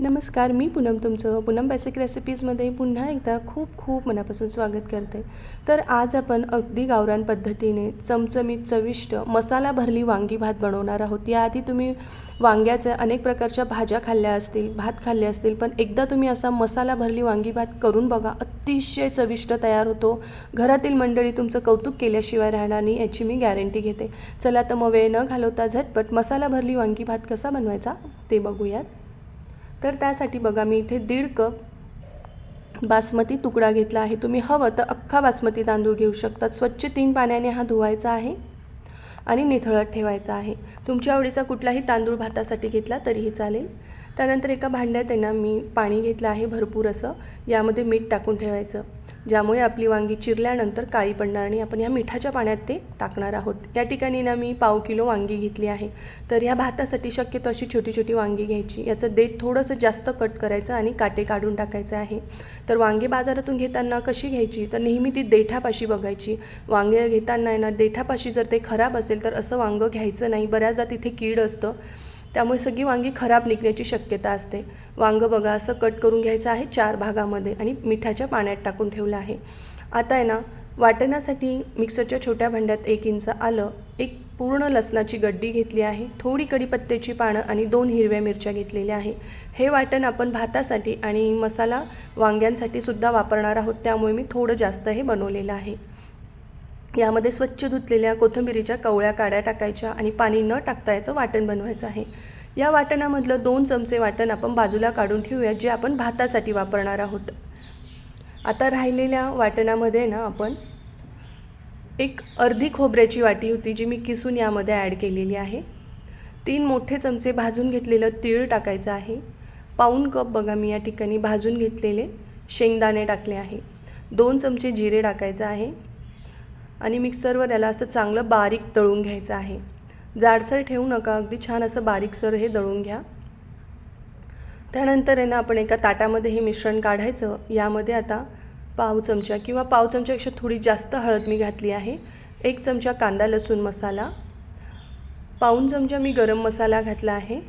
नमस्कार मी पूनम तुमचं. पूनम बेसिक रेसिपीजमध्ये पुन्हा एकदा खूप खूप मनापासून स्वागत करते. तर आज आपण अगदी गावरान पद्धतीने चमचमीत चविष्ट मसाला भरली वांगी भात बनवणार आहोत. याआधी तुम्ही वांग्याच्या अनेक प्रकारच्या भाज्या खाल्ल्या असतील भात खाल्ले असतील पण एकदा तुम्ही असा मसाला भरली वांगी भात करून बघा अतिशय चविष्ट तयार होतो. घरातील मंडळी तुमचं कौतुक केल्याशिवाय राहणार नाही याची मी गॅरंटी घेते. चला तर मग वेळ न घालवता झटपट मसाला भरली वांगी भात कसा बनवायचा ते बघूयात. तर त्यासाठी बघा मी इथे दीड कप बासमती तुकडा घेतला आहे. तुम्ही हवं तर अख्खा बासमती तांदूळ घेऊ शकतात स्वच्छ तीन पाण्याने हा धुवायचा आहे आणि निथळत ठेवायचा आहे. तुमच्या आवडीचा कुठलाही तांदूळ भातासाठी घेतला तरीही चालेल. त्यानंतर एका भांड्यात आहे ना मी पाणी घेतलं आहे भरपूर असं. यामध्ये मीठ टाकून ठेवायचं. ज्यामुळे आपली वांगी चिरल्यानंतर काळी पडणार आणि आपण ह्या मिठाच्या पाण्यात ते टाकणार आहोत. या ठिकाणी ना मी पाव किलो वांगी घेतली आहे. तर ह्या भातासाठी शक्यतो अशी छोटी छोटी वांगी घ्यायची. याचं देठ थोडंसं जास्त कट करायचं आणि काटे काढून टाकायचे आहे. तर वांगे बाजारातून घेताना कशी घ्यायची? तर नेहमी ती देठापाशी बघायची. वांगे घेताना आहे ना देठापाशी जर ते खराब असेल तर असं वांगं घ्यायचं नाही. बऱ्याचदा तिथे कीड असतं. त्यामुळे सगळी वांगी खराब निघण्याची शक्यता असते. वांगं बघा असं कट करून घ्यायचं आहे चार भागामध्ये आणि मिठाच्या पाण्यात टाकून ठेवलं आहे. आता आहे ना वाटण्यासाठी मिक्सरच्या छोट्या भांड्यात एक इंच आलं एक पूर्ण लसणाची गड्डी घेतली आहे थोडी कढीपत्त्याची पानं आणि दोन हिरव्या मिरच्या घेतलेल्या आहे. हे वाटण आपण भातासाठी आणि मसाला वांग्यांसाठी सुद्धा वापरणार आहोत त्यामुळे मी थोडं जास्त हे बनवलेलं आहे. यामध्ये स्वच्छ धुतलेल्या कोथिंबिरीच्या कवळ्या काड्या टाकायच्या आणि पाणी न टाकता याचं वाटण बनवायचं आहे. या वाटणामधलं दोन चमचे वाटण आपण बाजूला काढून ठेवूया जे आपण भातासाठी वापरणार आहोत. आता राहिलेल्या वाटणामध्ये ना आपण एक अर्धी खोबऱ्याची वाटी होती जी मी किसून यामध्ये ॲड केलेली आहे. तीन मोठे चमचे भाजून घेतलेलं तीळ टाकायचं आहे. पाऊन कप बघा मी या ठिकाणी भाजून घेतलेले शेंगदाणे टाकले आहे. दोन चमचे जिरे टाकायचं आहे. आणि मिक्सरवर याला असं चांगलं बारीक तळून घ्यायचं आहे. जाडसर ठेवू नका अगदी छान असं बारीकसर हे दळून घ्या. त्यानंतर आहे ना आपण एका ताटामध्ये हे मिश्रण काढायचं. यामध्ये आता पाव चमचा किंवा पाव चमच्यापेक्षा थोडी जास्त हळद मी घातली आहे. एक चमचा कांदा लसूण मसाला. पाऊन चमचा मी गरम मसाला घातला आहे.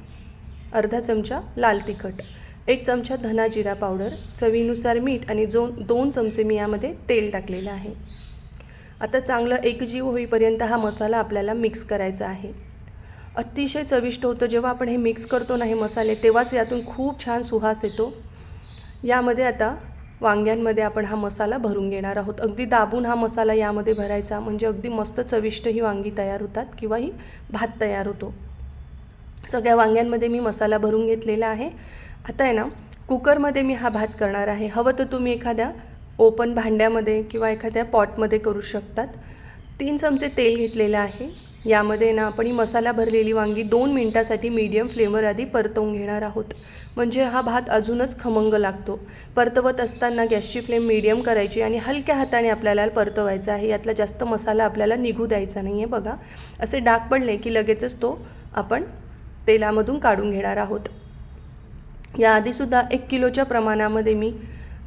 अर्धा चमचा लाल तिखट. एक चमचा धना जिरा पावडर. चवीनुसार मीठ आणि जो दोन चमचे मी यामध्ये तेल टाकलेलं आहे. आता चांगलं एकजीव होईपर्यंत हा मसाला आपल्याला मिक्स करायचा आहे. अतिशय चविष्ट होतं. जेव्हा आपण हे मिक्स करतो ना हे मसाले तेव्हाच यातून खूप छान सुहास येतो. यामध्ये आता वांग्यांमध्ये आपण हा मसाला भरून घेणार आहोत. अगदी दाबून हा मसाला यामध्ये भरायचा म्हणजे अगदी मस्त चविष्ट ही वांगी तयार होतात किंवा ही भात तयार होतो. सगळ्या वांग्यांमध्ये मी मसाला भरून घेतलेला आहे. आता आहे ना कुकरमध्ये मी हा भात करणार आहे. हवं तर तुम्ही एखाद्या ओपन भांड्यामध्ये किंवा एखाद्या पॉटमध्ये करू शकतात. तीन चमचे तेल घेतलेलं आहे. यामध्ये ना आपण ही मसाला भरलेली वांगी दोन मिनटासाठी मीडियम फ्लेमवर आधी परतवून घेणार आहोत. म्हणजे हा भात अजूनच खमंग लागतो. परतवत असताना गॅसची फ्लेम मीडियम करायची आणि हलक्या हाताने आपल्याला परतवायचा आहे. यातला जास्त मसाला आपल्याला निघू द्यायचा नाही आहे बघा. असे डाग पडले की लगेचच तो आपण तेलामधून काढून घेणार आहोत. याआधीसुद्धा एक किलोच्या प्रमाणामध्ये मी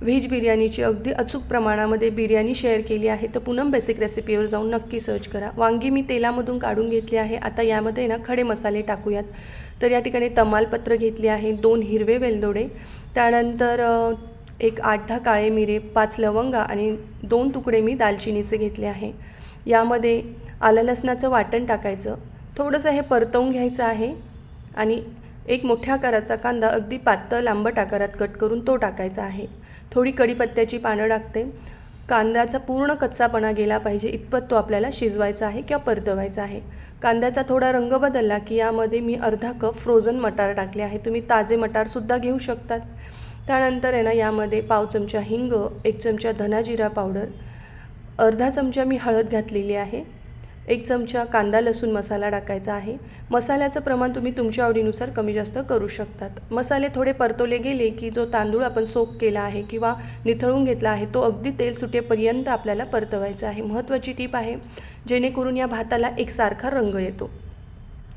व्हेज बिर्याणीची अगदी अचूक प्रमाणामध्ये बिर्याणी शेअर केली आहे. तर पूनम बेसिक रेसिपीवर जाऊन नक्की सर्च करा. वांगी मी तेलामधून काढून घेतली आहे. आता यामध्ये ना खडे मसाले टाकूयात. तर या ठिकाणी तमालपत्र घेतली आहे. दोन हिरवे वेलदोडे. त्यानंतर एक आठ दहा काळे मिरे पाच लवंगा आणि दोन तुकडे मी दालचिनीचे घेतले आहे. यामध्ये आलं लसणाचं वाटण टाकायचं. थोडंसं हे परतवून घ्यायचं आहे. आणि एक मोठ्या आकाराचा कांदा अगदी पातळ लांबट आकारात कट करून तो टाकायचा आहे. थोडी कढीपत्त्याची पानं टाकते. कांद्याचा पूर्ण कच्चापणा गेला पाहिजे इतपत तो आपल्याला शिजवायचा आहे किंवा परतवायचा आहे. कांद्याचा थोडा रंग बदलला की यामध्ये मी अर्धा कप फ्रोझन मटार टाकले आहे. तुम्ही ताजे मटारसुद्धा घेऊ शकतात. त्यानंतर आहे ना यामध्ये पाव चमचा हिंग एक चमचा धनाजिरा पावडर अर्धा चमचा मी हळद घातलेली आहे. एक चमचा कांदा लसूण मसाला टाकायचा आहे. मसाल्याचं प्रमाण तुम्ही तुमच्या आवडीनुसार कमी जास्त करू शकतात. मसाले थोडे परतवले गेले की जो तांदूळ आपण सोक केला आहे किंवा निथळून घेतला आहे तो अगदी तेल सुटेपर्यंत आपल्याला परतवायचा आहे. महत्त्वाची टीप आहे जेणेकरून या भाताला एकसारखा रंग येतो.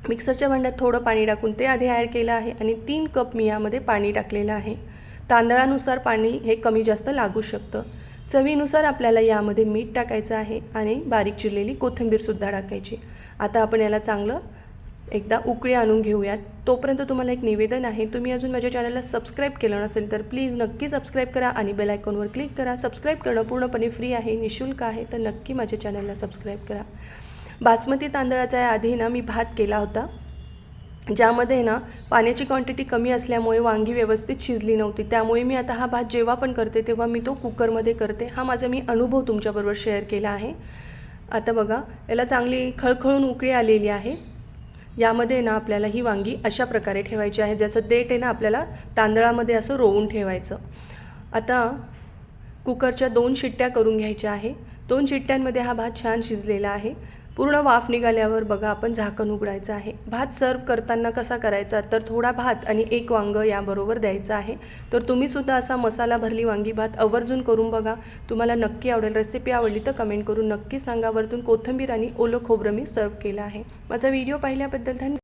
मिक्सरच्या भांड्यात थोडं पाणी टाकून ते आधी ॲड केलं आहे आणि तीन कप मी यामध्ये पाणी टाकलेलं आहे. तांदळानुसार पाणी हे कमी जास्त लागू शकतं. चवीनुसार आपल्याला यामध्ये मीठ टाकायचं आहे आणि बारीक चिरलेली कोथिंबीरसुद्धा टाकायची. आता आपण याला चांगलं एकदा उकळी आणून घेऊयात. तोपर्यंत तुम्हाला एक निवेदन आहे. तुम्ही अजून माझ्या चॅनलला सबस्क्राईब केलं नसेल तर प्लीज नक्की सबस्क्राईब करा आणि बेल आयकॉनवर क्लिक करा. सबस्क्राईब करणं पूर्णपणे फ्री आहे निशुल्क आहे तर नक्की माझ्या चॅनलला सबस्क्राईब करा. बासमती तांदळाचा आधी ना मी भात केला होता. ज्यामध्ये ना पाण्याची क्वांटिटी कमी असल्यामुळे वांगी व्यवस्थित शिजली नव्हती. त्यामुळे मी आता हा भात जेव्हा पण करते तेव्हा मी तो कुकरमध्ये करते. हा माझा मी अनुभव तुमच्याबरोबर शेअर केला आहे. आता बघा याला चांगली खळखळून उकळी आलेली आहे. यामध्ये ना आपल्याला ही वांगी अशा प्रकारे ठेवायची आहे ज्याचं देठ आहे ना आपल्याला तांदळामध्ये असं रोवून ठेवायचं. आता कुकरच्या दोन शिट्ट्या करून घ्यायच्या आहे. दोन शिट्ट्यांमध्ये हा भात छान शिजलेला आहे. पूर्ण वाफ निघाल्यावर बघा आपण झाकण उघडायचं आहे. भात सर्व करताना कसा करायचा? तर थोडा भात आणि एक वांगं याबरोबर द्यायचं आहे. तर तुम्हीसुद्धा असा मसाला भरली वांगी भात आवर्जून करून बघा. तुम्हाला नक्की आवडेल. रेसिपी आवडली तर कमेंट करून नक्की सांगा. वरतून कोथिंबीर आणि ओलं खोबरं मी सर्व केलं आहे. माझा व्हिडिओ पाहिल्याबद्दल धन्यवाद.